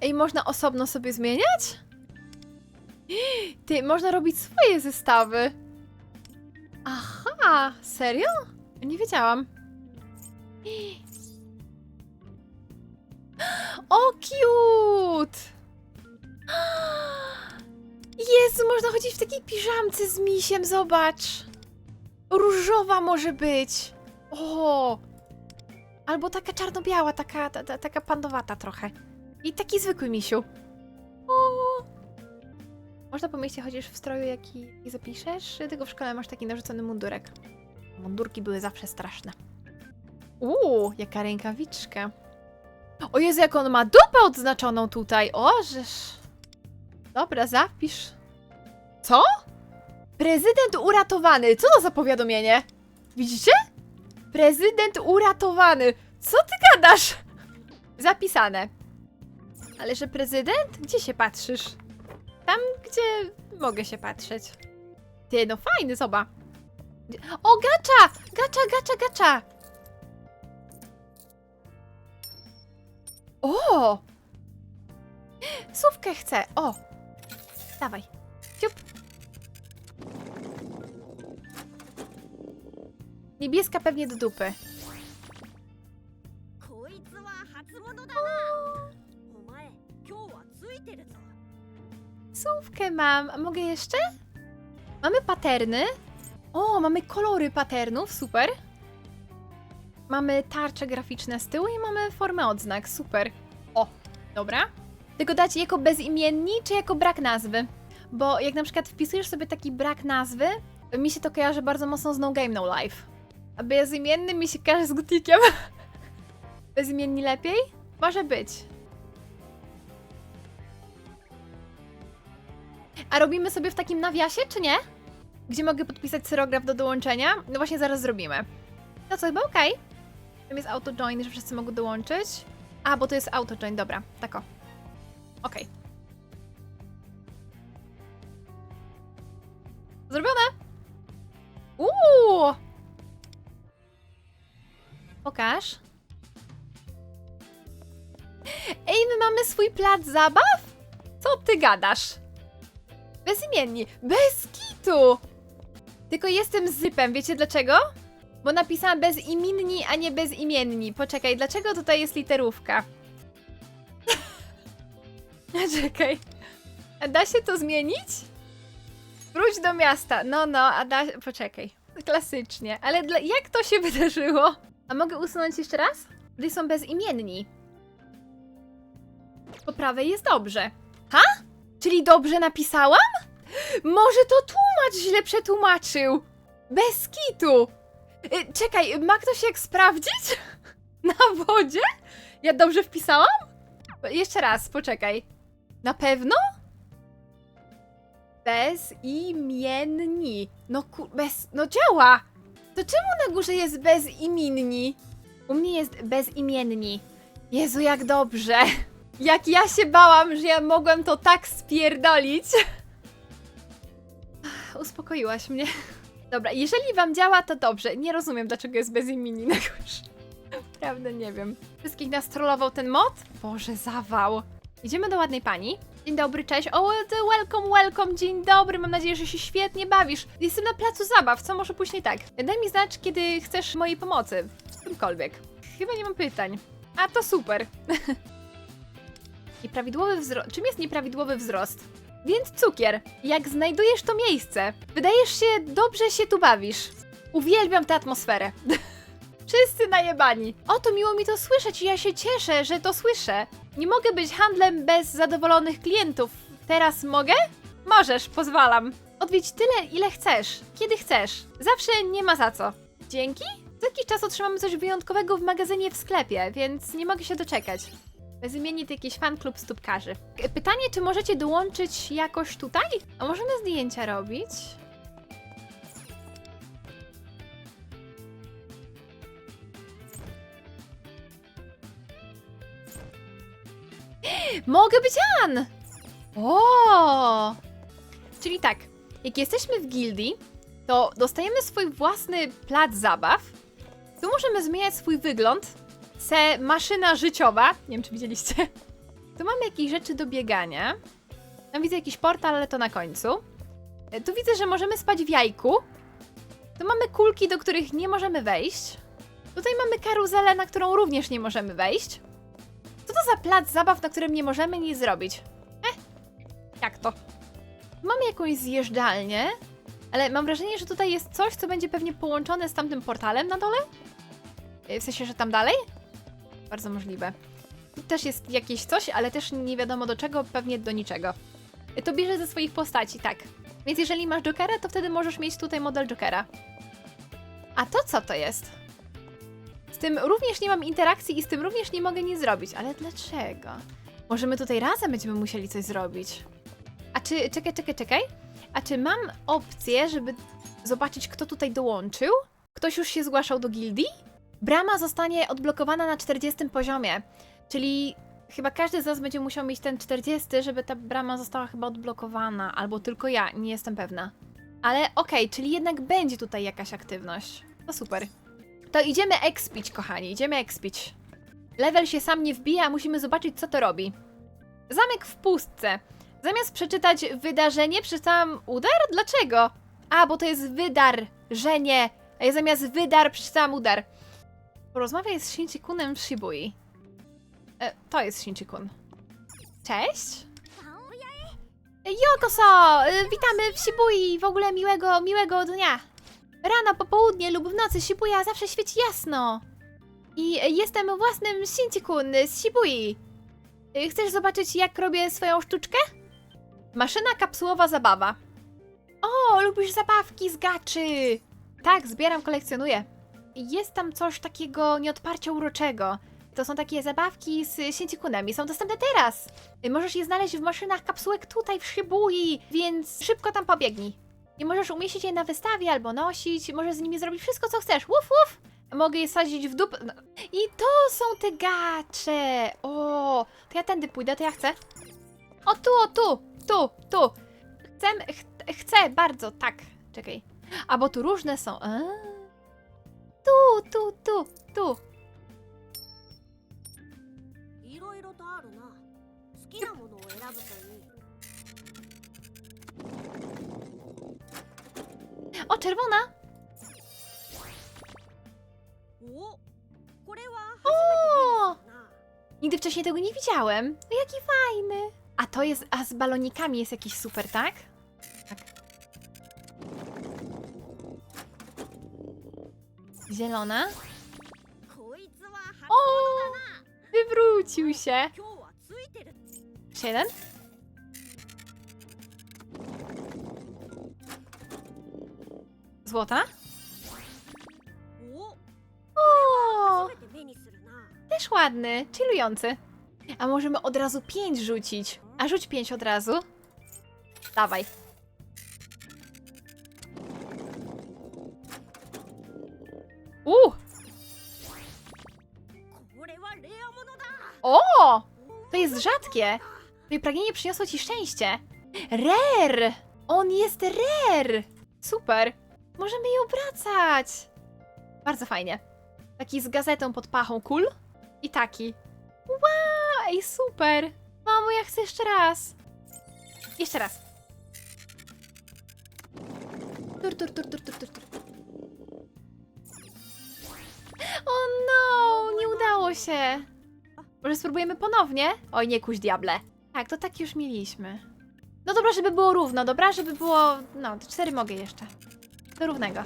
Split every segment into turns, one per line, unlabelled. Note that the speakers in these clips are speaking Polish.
Ej, można osobno sobie zmieniać? Ty, można robić swoje zestawy. Aha, serio? Nie wiedziałam. O, cute! Jezu, można chodzić w takiej piżamce z misiem, zobacz. Różowa może być. O! Albo taka czarno-biała, taka, ta, ta, taka pandowata trochę. I taki zwykły misiu. O! Można po mieście chodzisz w stroju, jaki zapiszesz, tylko w szkole masz taki narzucony mundurek. Mundurki były zawsze straszne. Uuu, jaka rękawiczka. O Jezu, jak on ma dupę odznaczoną tutaj. O, żeż. Dobra, zapisz. Co? Prezydent uratowany. Co to za powiadomienie? Widzicie? Prezydent uratowany. Co ty gadasz? Zapisane. Ale że prezydent? Gdzie się patrzysz? Tam, gdzie mogę się patrzeć. Ty, no fajny, zobacz. O, gacza! Gacza, gacza, gacza! O! Słówkę chcę. O! Dawaj. Ciup. Niebieska pewnie do dupy. Mam. A mogę jeszcze? Mamy paterny. O, mamy kolory paternów. Super. Mamy tarcze graficzne z tyłu i mamy formę odznak. Super. O, dobra. Tylko dać jako bezimienni, czy jako brak nazwy? Bo jak na przykład wpisujesz sobie taki brak nazwy, mi się to kojarzy bardzo mocno z No Game No Life. A bezimienny mi się kojarzy z Gutikiem. Bezimienni lepiej? Może być. A robimy sobie w takim nawiasie, czy nie? Gdzie mogę podpisać serograf do dołączenia? No właśnie zaraz zrobimy. No co, chyba okej. Tam jest auto-join, że wszyscy mogą dołączyć. A, bo to jest auto-join, dobra, tak o. Okej. Zrobione! Uuu! Pokaż. Ej, my mamy swój plac zabaw? Co ty gadasz? Bezimienni. Bez kitu! Tylko jestem zypem, wiecie dlaczego? Bo napisałam bezimienni, a nie bezimienni. Poczekaj, dlaczego tutaj jest literówka? Czekaj. A da się to zmienić? Wróć do miasta. No, no, a da... Poczekaj. Klasycznie. Ale dla... jak to się wydarzyło? A mogę usunąć jeszcze raz? Gdy są bezimienni. Po prawej jest dobrze. Ha? Czyli dobrze napisałam? Może to tłumacz źle przetłumaczył. Bez kitu. Y, Czekaj, ma ktoś jak sprawdzić? Na wodzie? Ja dobrze wpisałam? Jeszcze raz, poczekaj. Na pewno? Bezimienni. No ku... bez... No działa! To czemu na górze jest bezimienni? U mnie jest bezimienni. Jezu, jak dobrze. Jak ja się bałam, że ja mogłem to tak spierdolić. Uspokoiłaś mnie. Dobra, jeżeli wam działa, to dobrze. Nie rozumiem, dlaczego jest bez na górze. Naprawdę nie wiem. Wszystkich nas trollował ten mod? Boże, zawał. Idziemy do ładnej pani. Dzień dobry, cześć. O, welcome, welcome, dzień dobry. Mam nadzieję, że się świetnie bawisz. Jestem na placu zabaw, co może później tak? Daj mi znać, kiedy chcesz mojej pomocy. W czymkolwiek. Chyba nie mam pytań. A, to super. Nieprawidłowy wzrost. Czym jest nieprawidłowy wzrost? Więc cukier. Jak znajdujesz to miejsce, wydajesz się, dobrze się tu bawisz. Uwielbiam tę atmosferę. Wszyscy najebani. Oto miło mi to słyszeć i ja się cieszę, że to słyszę. Nie mogę być handlem bez zadowolonych klientów. Teraz mogę? Możesz, pozwalam. Odwiedź tyle, ile chcesz, kiedy chcesz. Zawsze nie ma za co. Dzięki? Za jakiś czas otrzymamy coś wyjątkowego w magazynie w sklepie, więc nie mogę się doczekać. Bezimienni to jakiś fan klub stópkarzy. Pytanie, czy możecie dołączyć jakoś tutaj? A możemy zdjęcia robić? Mogę być An! O! Czyli tak, jak jesteśmy w gildii, to dostajemy swój własny plac zabaw. Tu możemy zmieniać swój wygląd. Se maszyna życiowa. Nie wiem, czy widzieliście. Tu mamy jakieś rzeczy do biegania. Tam widzę jakiś portal, ale to na końcu. E, Tu widzę, że możemy spać w jajku. Tu mamy kulki, do których nie możemy wejść. Tutaj mamy karuzelę, na którą również nie możemy wejść. Co to za plac zabaw, na którym nie możemy nic zrobić? Eh, jak to? Mamy jakąś zjeżdżalnię, ale mam wrażenie, że tutaj jest coś, co będzie pewnie połączone z tamtym portalem na dole. E, W sensie, że tam dalej? Bardzo możliwe. Też jest jakieś coś, ale też nie wiadomo do czego, pewnie do niczego. To bierze ze swoich postaci, tak. Więc jeżeli masz Jokera, to wtedy możesz mieć tutaj model Jokera. A to co to jest? Z tym również nie mam interakcji i z tym również nie mogę nic zrobić. Ale dlaczego? Może my tutaj razem będziemy musieli coś zrobić? A czy, czekaj, czekaj, czekaj. A czy mam opcję, żeby zobaczyć, kto tutaj dołączył? Ktoś już się zgłaszał do gildii? Brama zostanie odblokowana na 40 poziomie, czyli chyba każdy z nas będzie musiał mieć ten 40, żeby ta brama została chyba odblokowana, albo tylko ja, nie jestem pewna. Ale okej, czyli jednak będzie tutaj jakaś aktywność. To super. To idziemy expić, kochani, idziemy expić. Level się sam nie wbija, musimy zobaczyć, co to robi. Zamek w pustce. Zamiast przeczytać wydarzenie, przeczytałam udar? Dlaczego? A, bo to jest wydarzenie. A ja zamiast wydar przeczytałam udar. Porozmawiaj z Shinchikunem w Shibui. E, to jest Shinchikun. Cześć.
青や
Yokoso! E, Witamy w Shibui! W ogóle miłego, miłego dnia! Rano, popołudnie lub w nocy Shibuya zawsze świeci jasno. I jestem własnym Shinchikun z Shibui. E, Chcesz zobaczyć, jak robię swoją sztuczkę? Maszyna kapsułowa zabawa. O, lubisz zabawki z gaczy! Tak, zbieram, kolekcjonuję. Jest tam coś takiego nieodparcia uroczego. To są takie zabawki z Shinchikunem są dostępne teraz. Możesz je znaleźć w maszynach kapsułek tutaj w Shibui, więc szybko tam pobiegnij. I możesz umieścić je na wystawie albo nosić, możesz z nimi zrobić wszystko, co chcesz. Łuf, łuf! Mogę je sadzić w dup... no. I to są te gacze! O, to ja tędy pójdę, to ja chcę. O, tu, o, tu, tu, tu. Chcę, ch chcę bardzo, tak. Czekaj. A, bo tu różne są. A. Tu, tu, tu, tu.
いろいろとあるな好きなものを選ぶといい
O, czerwona!
おこれは
O!
初めて見るな
Nigdy wcześniej tego nie widziałem. No Jaki fajny. A to jest, a z balonikami jest jakiś super, tak? Tak. zielona. O! Wywrócił się. Jeszcze jeden. Złota. O! Też ładny, chillujący. A możemy od razu pięć rzucić. A rzuć pięć od razu. Dawaj.
U!
O! To jest rzadkie! Twoje pragnienie przyniosło ci szczęście! Rer! On jest rare. Super! Możemy je obracać! Bardzo fajnie. Taki z gazetą pod pachą kul i taki. Wow, ej, super! Mamo, ja chcę jeszcze raz! Jeszcze raz. Tur, tur, tur, tur, tur, tur, tur. O no, nie udało się. Może spróbujemy ponownie? Oj, nie kuś diable. Tak, to tak już mieliśmy. No dobra, żeby było równo, dobra? Żeby było... No, cztery mogę jeszcze. Do równego.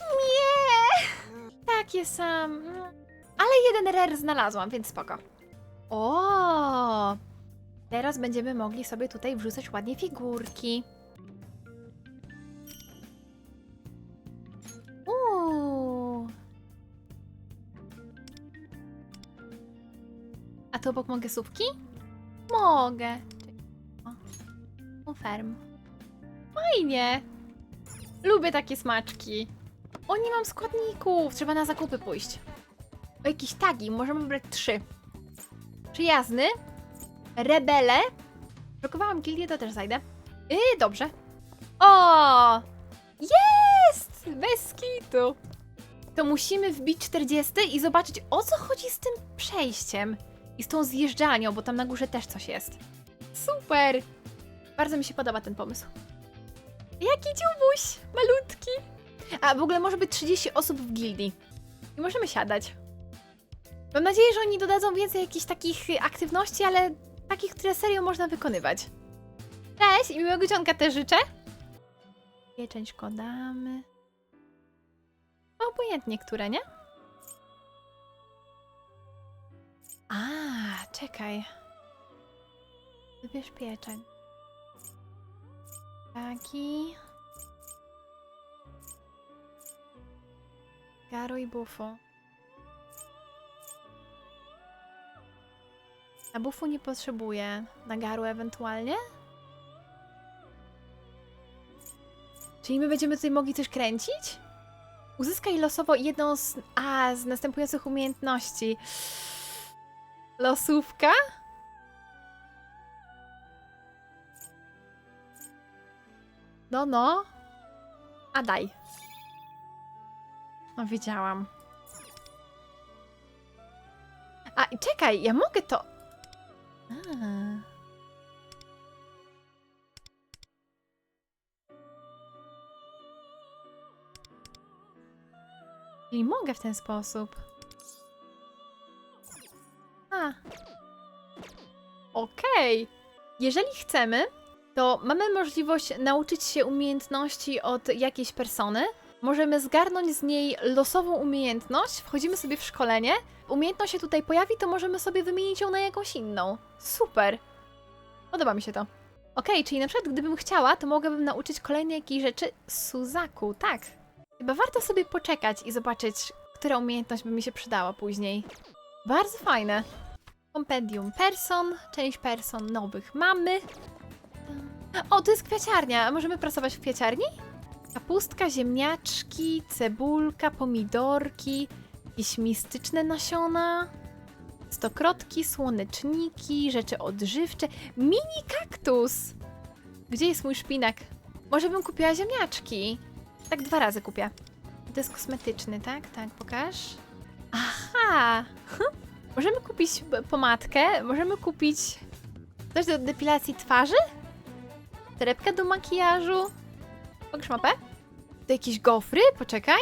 Nie! Takie sam. Ale jeden rare znalazłam, więc spoko. O! Teraz będziemy mogli sobie tutaj wrzucać ładnie figurki. Tu obok mogę słupki? Mogę. Confirm. Fajnie. Lubię takie smaczki. O, nie mam składników. Trzeba na zakupy pójść. O, jakieś tagi. Możemy wybrać trzy. Przyjazny. Rebele. Blokowałam gildię, to też zajdę. Yy, dobrze. O! Jest! Bez kitu. to musimy wbić 40 i zobaczyć o co chodzi z tym przejściem i z tą zjeżdżalnią, bo tam na górze też coś jest. Super! Bardzo mi się podoba ten pomysł. Jaki dziubuś! Malutki! A w ogóle może być 30 osób w gildii. I możemy siadać. Mam nadzieję, że oni dodadzą więcej jakichś takich aktywności, ale takich, które serio można wykonywać. Cześć i miłego dzionka też życzę. Pieczęć damy. Obojętnie, które, nie? A, czekaj. Wybierz pieczeń. Taki. Garo i bufo. Na bufu nie potrzebuję. Na garu ewentualnie? Czyli my będziemy tutaj mogli coś kręcić? Uzyskaj losowo jedną z, a, z następujących umiejętności. Losówka? No, no. A daj. No, wiedziałam. A, i czekaj, ja mogę to... A. Mogę w ten sposób. Okej. Jeżeli chcemy, to mamy możliwość nauczyć się umiejętności od jakiejś persony. Możemy zgarnąć z niej losową umiejętność, wchodzimy sobie w szkolenie. Umiejętność się tutaj pojawi, to możemy sobie wymienić ją na jakąś inną. Super. Podoba mi się to. Okej, czyli na przykład gdybym chciała, to mogłabym nauczyć kolejnej jakiejś rzeczy Suzaku, tak. Chyba warto sobie poczekać i zobaczyć, która umiejętność by mi się przydała później. Bardzo fajne. Kompendium person, część person nowych mamy. O, to jest kwiaciarnia. Możemy pracować w kwiaciarni? Kapustka, ziemniaczki, cebulka, pomidorki, jakieś mistyczne nasiona, stokrotki, słoneczniki, rzeczy odżywcze, mini kaktus! Gdzie jest mój szpinak? Może bym kupiła ziemniaczki? Tak dwa razy kupię. To jest kosmetyczny, tak? Tak, pokaż. Aha! Możemy kupić pomadkę, możemy kupić coś do depilacji twarzy? Torebkę do makijażu? Pokaż mapę. To jakieś gofry? Poczekaj.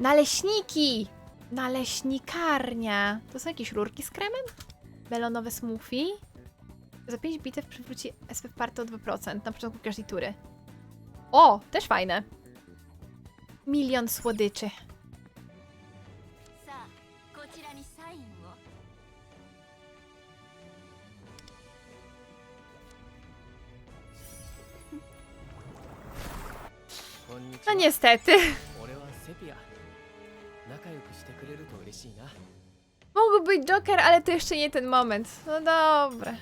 Naleśniki! Naleśnikarnia. To są jakieś rurki z kremem? Melonowe smoothie. Za 5 bitew przywróci SP parte o 2% na początku każdej tury. O, też fajne. Milion słodyczy. No niestety. Mógł być Joker, ale to jeszcze nie ten moment. No dobra.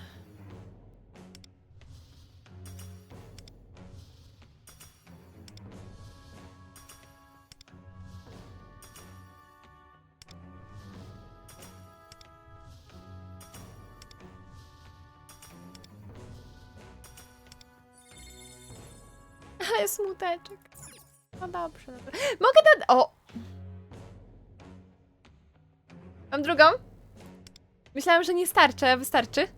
Ale smuteczek. No dobrze, dobrze. Mogę dać... O! Mam drugą? Myślałam, że nie starczy, a wystarczy.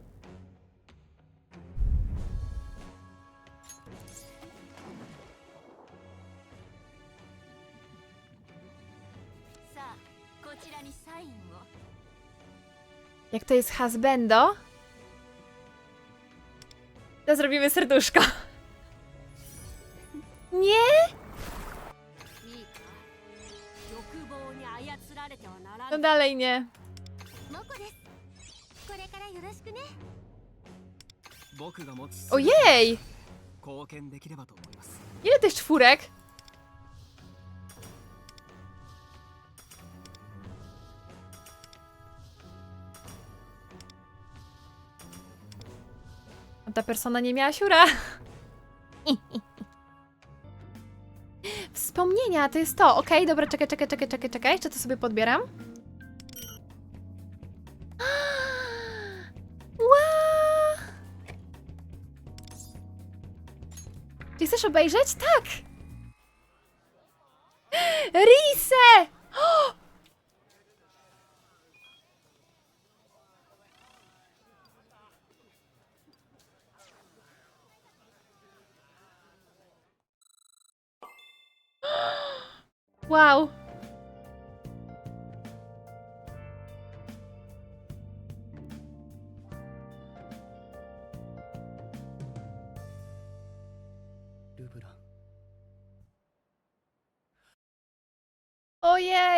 Jak to jest hasbendo? To zrobimy serduszko. Nie? No dalej nie. Ojej! Ile tych czwórek? A ta persona nie miała siura. Wspomnienia, to jest to. Okej, okay, dobra, czekaj, czekaj, czekaj, czekaj, czekaj. Jeszcze to sobie podbieram. chcesz obejrzeć? Tak! Rise! O! Wow!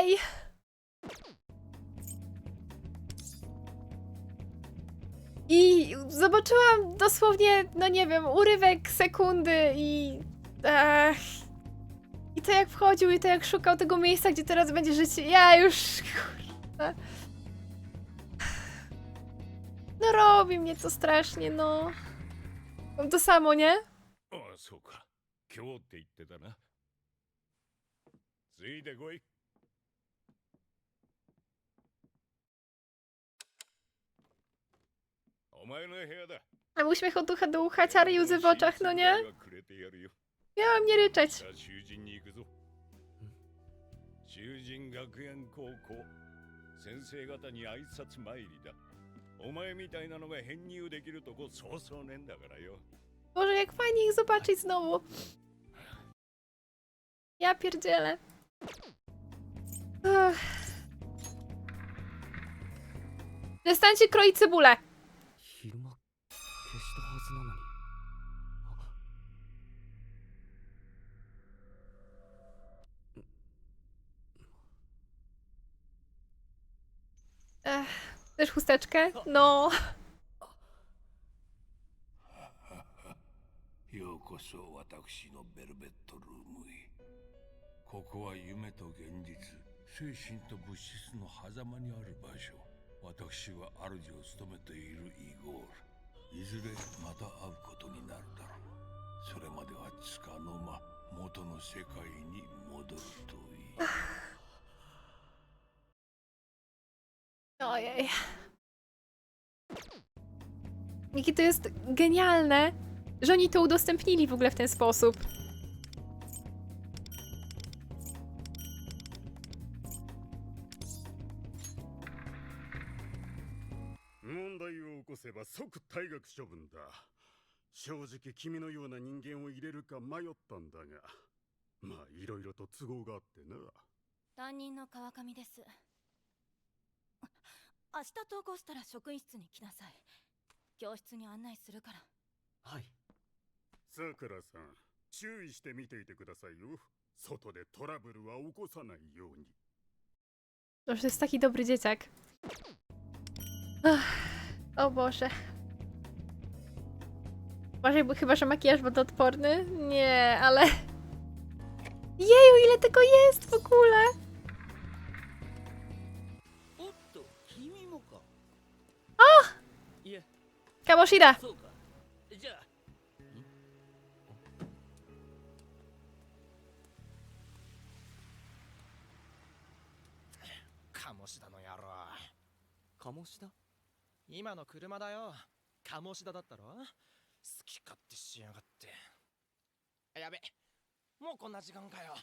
Ojej! I zobaczyłam dosłownie, no nie wiem, urywek sekundy i. Ach, I to jak wchodził, i to jak szukał tego miejsca, gdzie teraz będzie żyć. Ja już. Kurwa. No robi mnie to strasznie, no. Mam to samo, nie?
ああそうか今日って言ってたなついてこい
A uśmiech od ducha do ucha, ciary łzy w oczach, no nie? Miałam nie ryczeć. Boże, jak fajnie ich zobaczyć znowu. Ja pierdzielę. Uch. Przestańcie kroić cebulę. też chusteczkę? No.
ようこそ私のベルベットルームへここは夢と現実精神と物質の狭間にある場所私は主を O
Ojej. Jakie to jest genialne, że oni to udostępnili w ogóle w ten sposób.
正直君のような人間を入れるか迷ったんだがまあいろいろと都合があってな
担任の川上です明日登校したら職員室に来なさい教室に案内するから
はい
さくらさん注意して見ていてくださいよ外でトラブルは起こさないように
Boże, to jest taki dobry dzieciak. Ach, o Boże. Uważaj, bo chyba, że makijaż wodoodporny? Nie, ale... Jeju, ile tego jest w ogóle!
そうかじゃあ
鴨志田の野郎
鴨志田
今の車だよ鴨志田だったろ好き勝手しやがってあやべもうこんな時間かよ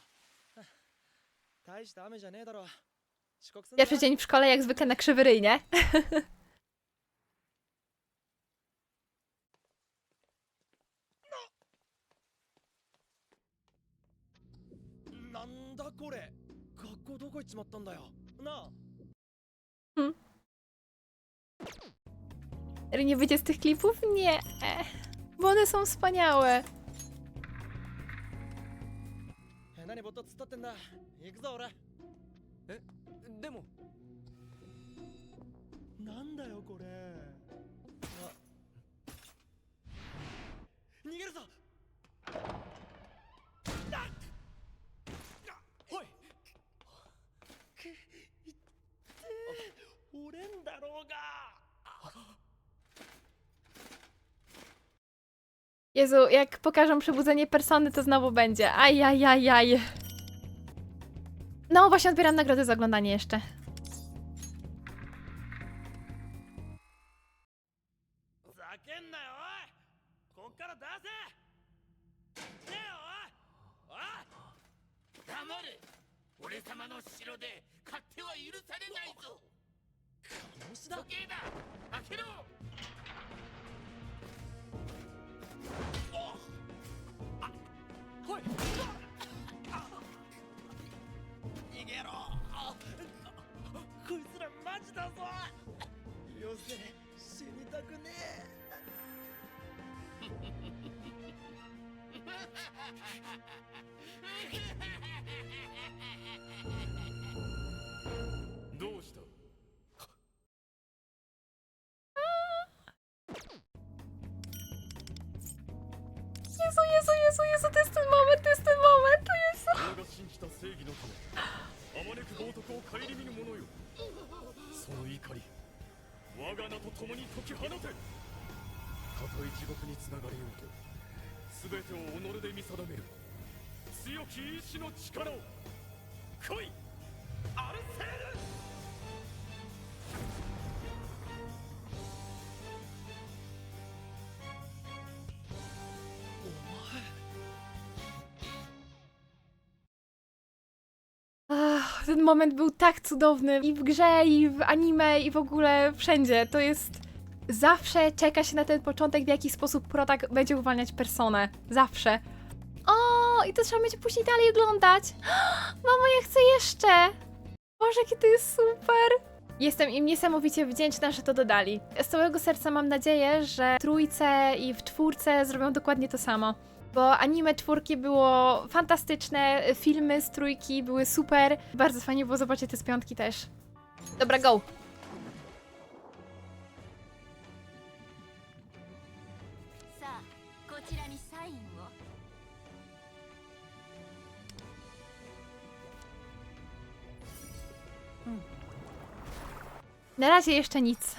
大した雨じゃねえだろ
Pierwszy dzień w szkole, jak zwykle na krzywy ryj, nie?
ちまったんだよなあ
Ry nie wyjdzie z tych klipów? Nie. Bo one są wspaniałe.
え何ぼっと突っ立ってんだ行くぞ俺
えでも
なんだよこれ
Jezu, jak pokażą przebudzenie persony, to znowu będzie. Ajajajaj. No, właśnie odbieram nagrodę za oglądanie jeszcze.
たぞ。
よせ死にたくねえ。
どうした？
そやそやそやそテストママテストママ。その怒り我が名と共に解き放て。たとえ地獄につながりようと全てを己で見定める。強き意志の力を。来いアルセール！
Ten moment był tak cudowny i w grze, i w anime, i w ogóle wszędzie. To jest... Zawsze czeka się na ten początek, w jaki sposób Protak będzie uwalniać personę. Zawsze. O, i to trzeba będzie później dalej oglądać. Mamo, ja chcę jeszcze! Boże, jakie to jest super! Jestem im niesamowicie wdzięczna, że to dodali. Z całego serca mam nadzieję, że w trójce i w czwórce zrobią dokładnie to samo bo anime czwórki było fantastyczne, filmy z trójki były super. Bardzo fajnie było zobaczyć te z piątki też. Dobra, go! Na razie jeszcze nic.